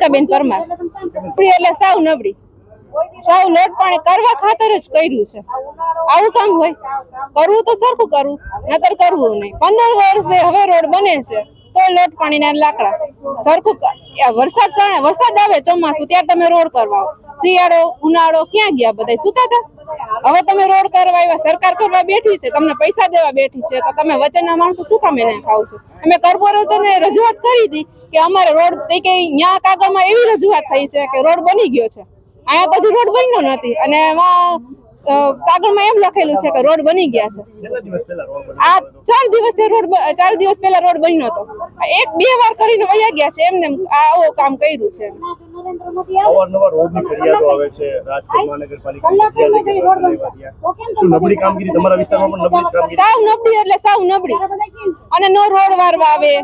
બેન પરમાર. નબળી એટલે સાવ નબળી. સાવ લોટ પાણી કરવા ખાતર જ કર્યું છે. આવું કામ હોય. કરવું તો સરખું કરવું નતર કરવું નહીં. પંદર વર્ષે હવે રોડ બને છે, તો લોટ પાણીના લાકડા. સરખું વરસાદ વરસાદ આવે ચોમાસું ત્યારે તમે રોડ કરવા શિયાળો, ઉનાળો, ક્યાં ગયા બધા સુતા હતા? હવે તમે રોડ કરવા આવ્યા, સરકાર કરવા બેઠી છે, તમને પૈસા દેવા બેઠી છે, તો તમે વચનના માણસો શું કામ એને ખાવ છો. અમે કોર્પોરેટરને રજૂઆત કરી હતી કે અમારે રોડ તે કે ન્યા કાગળમાં એવી રજૂઆત થઈ છે કે રોડ બની ગયો છે. અહીંયા તો હજુ રોડ બન્યો નથી. અને એમાં કાગળમાં એમ લખેલું છે કે રોડ બની ગયા છે. કેટલા દિવસ પહેલા રોડ આ ચાર દિવસથી રોડ ચાર દિવસ પહેલા રોડ બન્યો હતો. એક બે વાર કરીને વયા ગયા છે એમને એમ આ આવો કામ કર્યું છે. અવારનવાર રોડની ફરિયાદો આવે છે. રાજકોટ મહાનગરપાલિકાની ફરિયાદ છે કે રોડ લેવા ગયા. શું નબળી કામગીરી તમારા વિસ્તારમાં પણ નબળી કામગીરી? સાવ નબળી એટલે સાવ નબળી. અને નો રોડ વારવા આવે.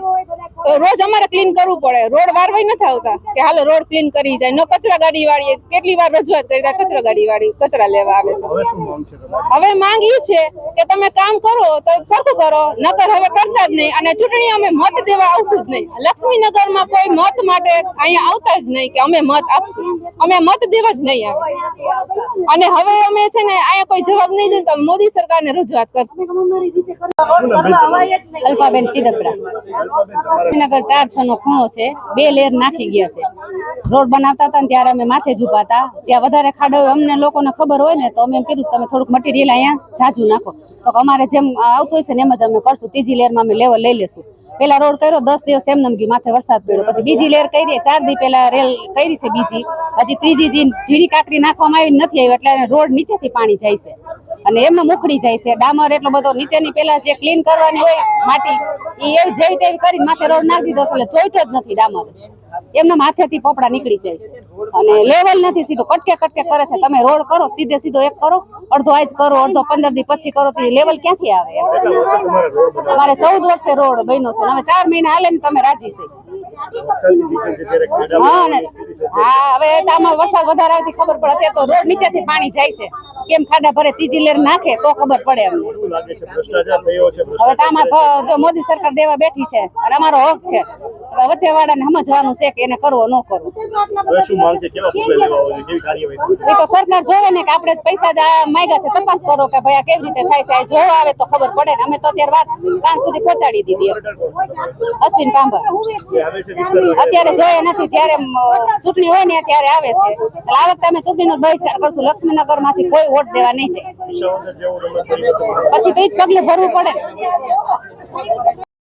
રોજ અમારે ક્લીન કરવું પડે રોડ વારવાય નથી આવતા કે હાલો રોડ ક્લીન કરી જાય ન કચરા ગાડી વાળી કેટલી વાર રજૂઆત કરી કચરા ગાડી વાળી કચરા લેવા આવે છે હવે માંગ છે તમારી હવે માંગ ઈ છે કે તમે કામ કરો તો સરખું કરો નકર હવે કરતા જ નહીં અને ચૂંટણી અમે મત દેવા આવશું જ નહીં લક્ષ્મીનગરમાં કોઈ મત માટે અહીંયા આવતા જ નહીં કે અમે મત આપશું અમે મત દેવા જ નહીં આવે અને હવે અમે છે ને અહીંયા કોઈ જવાબ નહીં દે તો અમે મોદી સરકારને રજૂઆત કરશું? અલ્પાબેન સિદપરા અલ્પાબેન, તમારે ચાર છ નો ખૂણો છે. બે લેર નાખી ગયા છે. રોડ બનાવતા હતા ત્યારે અમે માથે જ ઊભા હતા. જ્યાં વધારે ખાડો અમને લોકોને ખબર હોય ને તો અમે એમ કીધું તમે થોડુંક મટીરિયલ અહીંયા જાજુ નાખો. તો અમારે જેમ આવતું છે ને એમ જ અમે કરશું. ત્રીજી લેરમાં અમે લેવલ લઈ લેશું. પેલા રોડ કર્યો દસ દિવસ એમ ગયું માથે વરસાદ પડ્યો. પછી બીજી લેર કરી ચાર દી પેલા રેલ કરી છે બીજી. હજી ત્રીજી જી ઝીણી કાકરી નાખવામાં આવી નથી આવી એટલે રોડ નીચેથી પાણી જાય છે. અને એમને મુખડી જાય છે. ડામર એટલો બધો નીચેની પેલા જે ક્લીન કરવાની હોય માટી એ એવી જેવી તેવી કરીને માથે રોડ નાખી દીધો એટલે ચોઈટો જ નથી ડામર. એમના માથેથી પોપડા નીકળી જાય છે. અને લેવલ નથી, સીધો કટકે કટકે કરે છે. તમે રોડ કરો, સીધે સીધો એક કરો, અડધો આજ કરો, અડધો પંદર દી પછી કરો, તો લેવલ ક્યાંથી આવે? અમારે ચૌદ વર્ષે રોડ બન્યો છે. હવે ચાર મહિના હાલે ને તમે રાજી છે. હા હવે આમાં વરસાદ વધારે આવતી ખબર પડે. અત્યારે તો રોડ નીચેથી પાણી જાય છે. કેમ ખાડા ભરે ત્રીજી લેર નાખે તો ખબર પડે અમને. હવે તો આમાં જો મોદી સરકાર દેવા બેઠી છે અને અમારો હક છે. વચ્ચે વાળાને સમજવાનું છે કે એને કરવો ન કરવો. છે? એ તો સરકાર જોવે ને કે આપણે પૈસા માંગ્યા છે તપાસ કરો કે ભાઈ આ કેવી રીતે થાય છે? જો આવે તો ખબર પડે ને. અમે તો અત્યારે વાત કાન સુધી પહોંચાડી દીધી અશ્વિન પાંભર છે અત્યારે જોઈએ નથી જ્યારે ચૂંટણી હોય ને ત્યારે આવે છે. એટલે આ વખતે અમે ચૂંટણીનો જ બહિષ્કાર કરશું. લક્ષ્મીનગરમાંથી કોઈ વોટ દેવા નહીં જાય. પરિવર્તન પછી તો એ જ પગલું ભરવું પડે.